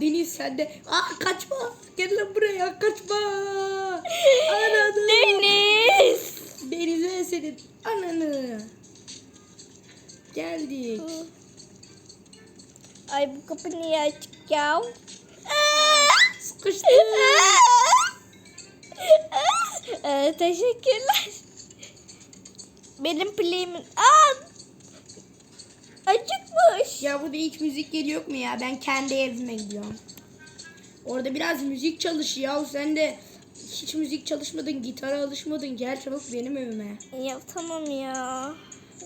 Deniz sen de. Aa kaçma. Gel lan buraya kaçma. Ananı. Deniz. Deniz ve senin ananı. Geldik. Ay bu kapı niye açık ya? Sıkıştı. Ee, teşekkürler. Benim play'imin... Aa! Ya burada hiç müzik yeri yok mu ya? Ben kendi evime gidiyorum. Orada biraz müzik çalış ya. Sen de hiç müzik çalışmadın, gitara alışmadın. Gel çabuk benim evime. Ya tamam ya.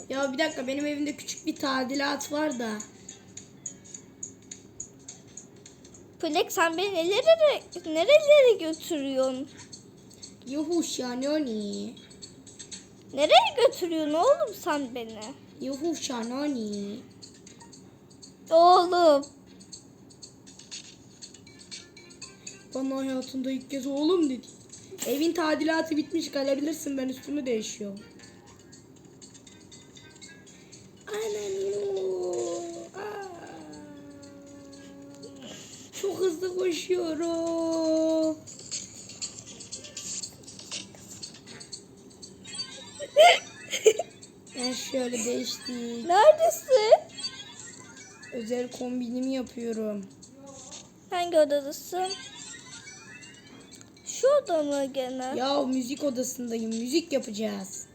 Ya bir dakika benim evimde küçük bir tadilat var da. Plak sen beni nerelere, nerelere götürüyorsun? Yuhu şanoni. Nereye götürüyorsun oğlum sen beni? Yuhu şanoni. Oğlum. Bana hayatında ilk kez oğlum dedi. Evin tadilatı bitmiş gelebilirsin ben üstümü değişiyorum. Çok hızlı koşuyorum. Ben şöyle değiştik. Neredesin? Özel kombinimi yapıyorum. Hangi odadasın? Şu oda mı gene? Ya müzik odasındayım. Müzik yapacağız.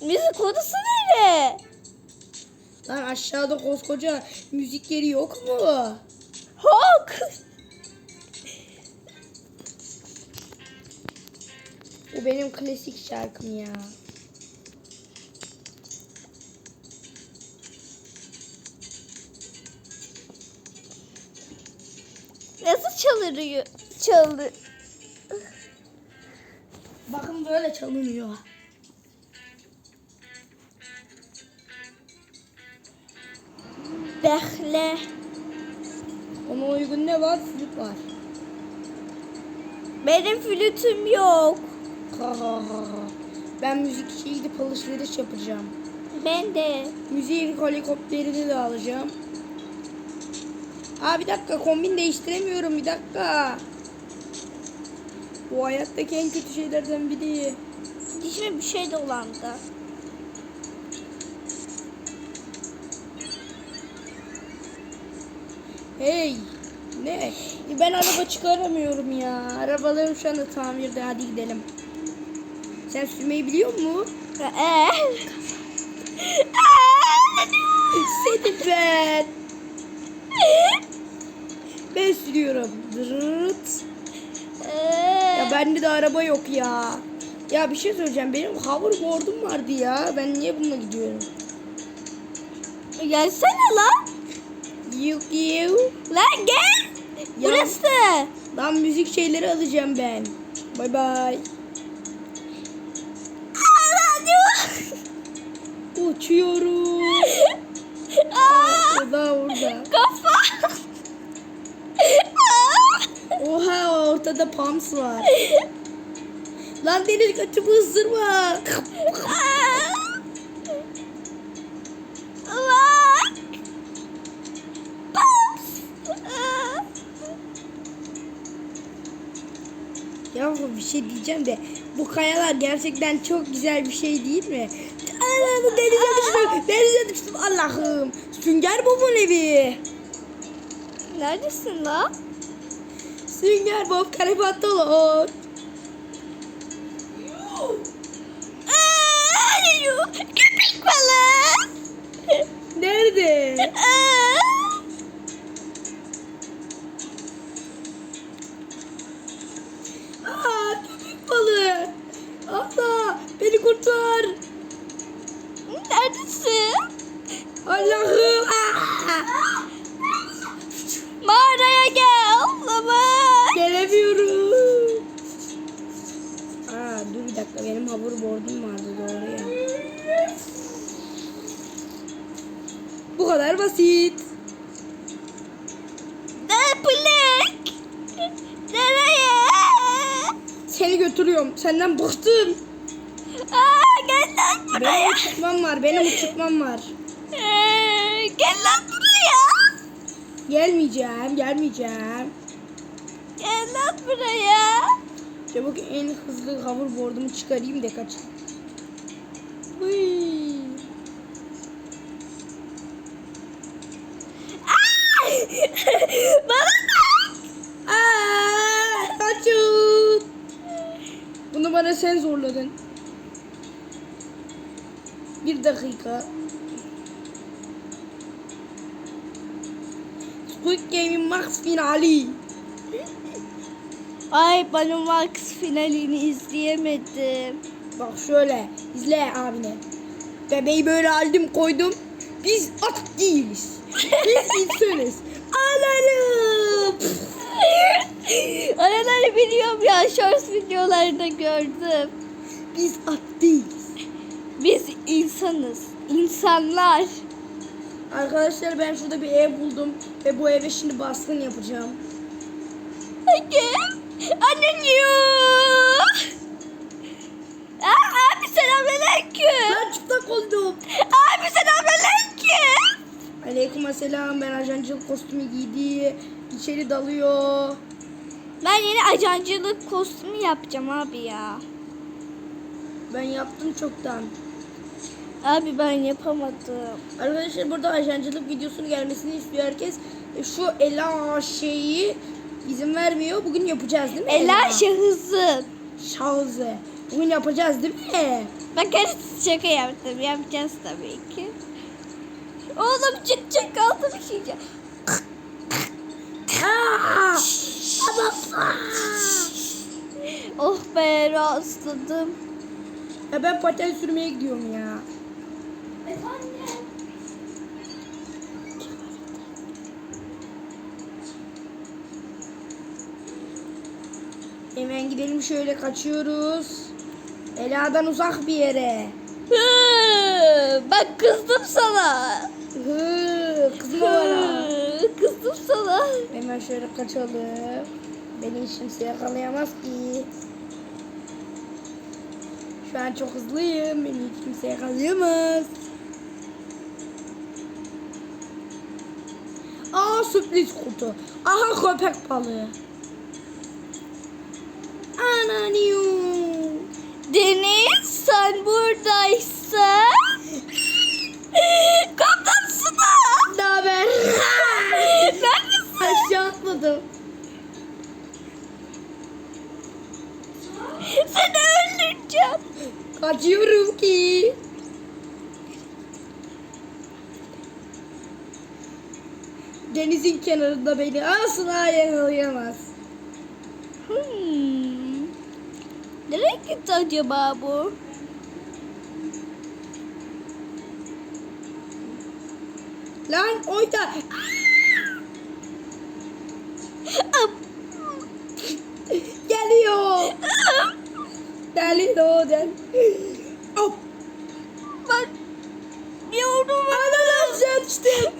Müzik odası nere? Lan aşağıda koskoca müzik yeri yok mu? Hok. Bu benim klasik şarkım ya. Nasıl çalıyor? Çaldı. Bakın böyle çalınıyor. Bekle. Ona uygun ne var? Flüt var. Benim flütüm yok. Ben müzikçiye gidip alışveriş yapacağım. Ben de. Müziğin helikopterini de alacağım. Aa bir dakika kombin değiştiremiyorum bir dakika. Bu hayattaki en kötü şeylerden biri. Dişime bir şey dolandı. Hey ne? Ben araba çıkaramıyorum ya. Arabalarım şu anda tamirde. Hadi gidelim. Sen sürmeyi biliyor musun? Ee? Seni ben. Ben sürüyorum. Dırırt. Ya bende de araba yok ya. Ya bir şey söyleyeceğim. Benim hoverboard'um vardı ya. Ben niye bununla gidiyorum? Gelsene lan. Yok yok. Lan gel. Ya. Burası. Lan müzik şeyleri alacağım ben. Bay bay. Uçuyorum. Aa, O da orada. kafa. Oha ortada pams var. Lan deniz kaçımı ısırma. Bak. Paps. Ya bir şey diyeceğim de bu kayalar gerçekten çok güzel bir şey değil mi? Anam denize düştüm. Denize düştüm Allah'ım. Sünger Bob'un evi. Neredesin lan? Sünger Bob Karapatalon. Aa, Köpek balığı. Nerede? Aa. Köpek balığı. Allah beni kurtar. Neredesin? Allah'ım. Aa! kadar basit. Plek. Nereye? Seni götürüyorum. Senden bıktım. Aa, gel lan buraya. Benim uçurtmam var. Benim uçurtmam var. Ee, gel lan buraya. Gelmeyeceğim. Gelmeyeceğim. Gel lan buraya. Çabuk en hızlı hoverboard'umu çıkarayım da kaçayım. Hıy. Bana bak. Aa, kaçın. Bunu bana sen zorladın. Bir dakika. Squid Game'in Max finali. Ay bana Max finalini izleyemedim. Bak şöyle izle abine. Bebeği böyle aldım koydum. Biz at değiliz. Biz insanız. Anneannem. Anneannem biliyorum ya. Shorts videolarında gördüm. Biz at değiliz. Biz insanız. İnsanlar. Arkadaşlar ben şurada bir ev buldum. Ve bu eve şimdi baskın yapacağım. Peki. Annem yok. Aa, bir selam aleyküm. Ben çıplak oldum. Aleyküm selam. Ben ajancılık kostümü giydi. İçeri dalıyor. Ben yeni ajancılık kostümü yapacağım abi ya. Ben yaptım çoktan. Abi ben yapamadım. Arkadaşlar burada ajancılık videosunun gelmesini istiyor herkes. E, şu Ela şeyi izin vermiyor. Bugün yapacağız değil mi? Ela, Ela? şahısı. Şahısı. Bugün yapacağız değil mi? Bakarız şaka yaptım. Yapacağız tabii ki. Oğlum çıkacak altını şey yiyecek. oh be rastladım. Ya ben paten sürmeye gidiyorum ya. Efendim? Hemen gidelim şöyle kaçıyoruz. Ela'dan uzak bir yere. Bak kızdım sana. Hı, kızma bana. Kızdım sana. Hemen şöyle kaçalım. Beni hiç kimse yakalayamaz ki. Şu an çok hızlıyım. Beni hiç kimse yakalayamaz. Aa sürpriz kutu. Aha köpek balığı. Ananiu. Deniz sen burada acıyorum ki. Denizin kenarında beni asla yakalayamaz. Hmm. Nereye gitti acaba bu? Lan oyda. Ah! Geliyor. Deli doğdun. Hop. Ben yoğurdum. Ananas saçtım.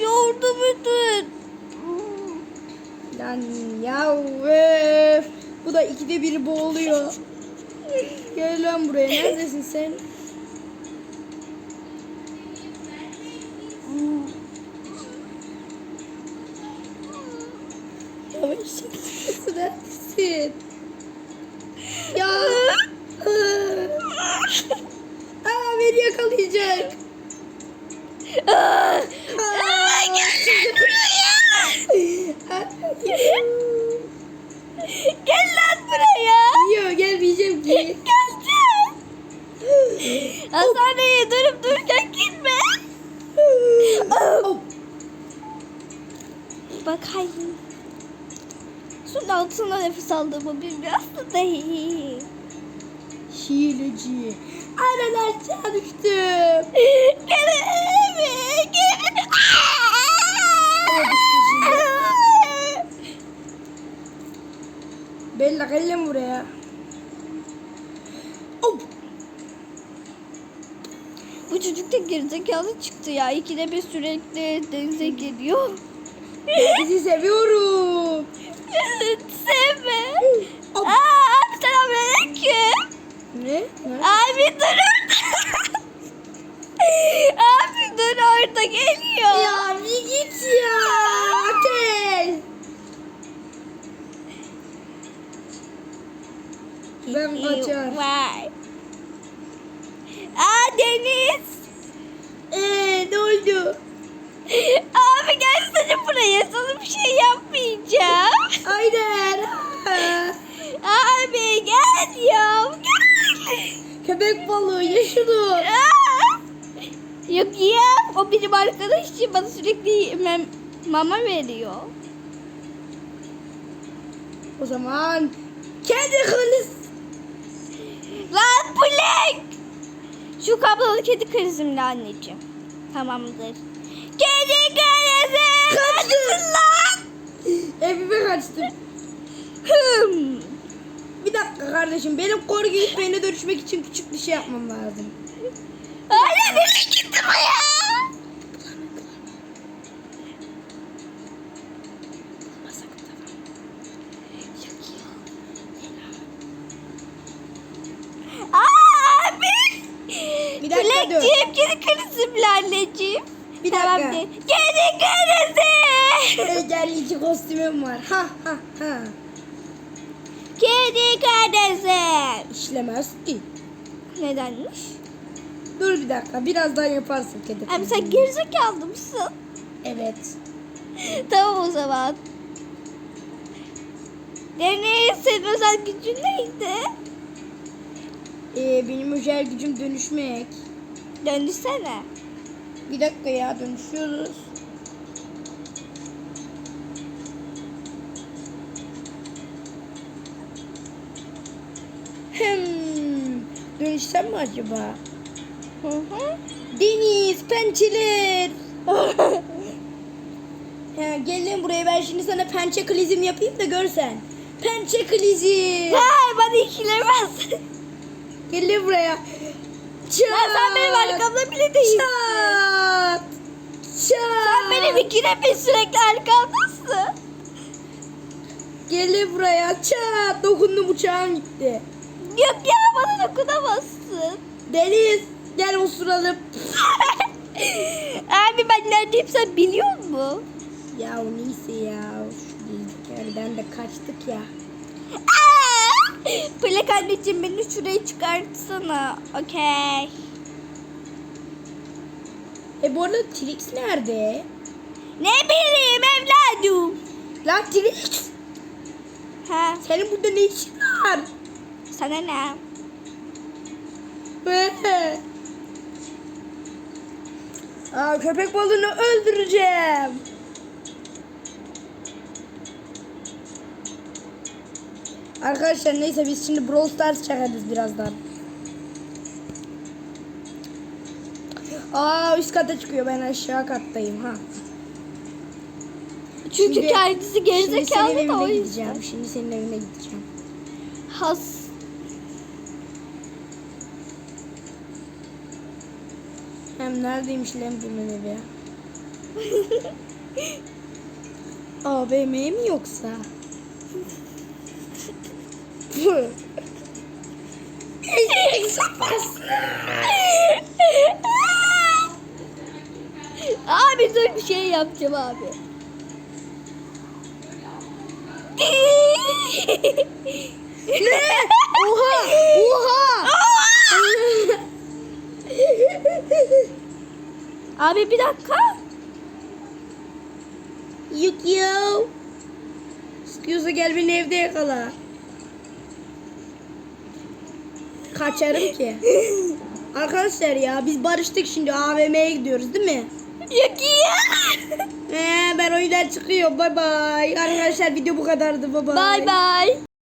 yoğurdu bütün. Lan yavrum. Bu da ikide biri boğuluyor. Gel lan buraya. Neredesin sen? Yavaş. Neredesin? Ya. Aa beni yakalayacak. Aa, Aa, gel lan buraya. gel lan buraya. Yok gelmeyeceğim ki. Geleceğim. Hastaneye durup dururken gitme. Bakayım. Ben de altına nefes aldığımı bilmiyorsun da. Hileci. Aralar çalıştım. Gene eve. Bella gelin buraya. Oh. Bu çocuk da gerizekalı çıktı ya. İkide bir sürekli denize geliyor. Sizi seviyorum. You. Köpek balığı ye şunu. Yok ya. O benim arkadaşım. Bana sürekli mama veriyor. O zaman kendi kılıç. Lan Black! Şu kablolu kedi krizimle anneciğim. Tamamdır. Kedi krizi! Kaçtın lan! Evime kaçtım. Hım. Bir dakika kardeşim benim kor giyip beni dönüşmek için küçük bir şey yapmam lazım. Anne nereye gitti bu ya? Bir dakika. Black'ciğim kedi krizimle anneciğim. Bir Tamam dakika. de. Kedi krizi! Engelleyici kostümüm var. Ha ha ha. Kedi kardeşim. İşlemez ki. Nedenmiş? Dur bir dakika birazdan yaparsın kedi. Abi sen gerizekalı mısın? Evet. tamam o zaman. Deniz senin özel gücün neydi? Ee, benim özel gücüm dönüşmek. Döndürsene. Bir dakika ya dönüşüyoruz. Hmm, dönüşsem mi acaba? Hı hı. Deniz, pençeler. ha, gel lan buraya ben şimdi sana pençe klizim yapayım da görsen. Pençe klizim. Hayır bana ikilemez. Gel lan buraya. Çat. Lan sen benim arkamda bile değilsin. Çat. Çat. Sen benim ikileme sürekli arkamdasın. Gel lan buraya. Çat. Dokundum uçağım gitti. Yok ya bana dokunamazsın. Deniz gel osuralım. Abi ben neredeyim sen biliyor musun? ya neyse ya. Gerizekalıdan da kaçtık ya. Plak anneciğim beni şuraya çıkartsana. Okey. E bu arada Trix nerede? Ne bileyim evladım. Lan Trix. Ha Senin burada ne işin var? Sana ne? Aa, köpek balığını öldüreceğim. Arkadaşlar neyse biz şimdi Brawl Stars çekeruz birazdan. Aa üst kata çıkıyor ben aşağı kattayım ha. Çünkü Şimdi- kendisi gerizekalı da o yüzden. gideceğim. Şimdi senin evine gideceğim. Has. Hem neredeymiş lan bunun evi? AVM mi yoksa? Eşek sopası. abi dur bir şey yapacağım abi. ne? Oha! Oha! Abi bir dakika. Ya. Sıkıyorsa gel beni evde yakala. Kaçarım ki. Arkadaşlar ya biz barıştık şimdi AVM'ye gidiyoruz değil mi? Ya. Ee, ben oyundan çıkıyorum. Bay bay. Arkadaşlar video bu kadardı. Bay bay. Bye bye.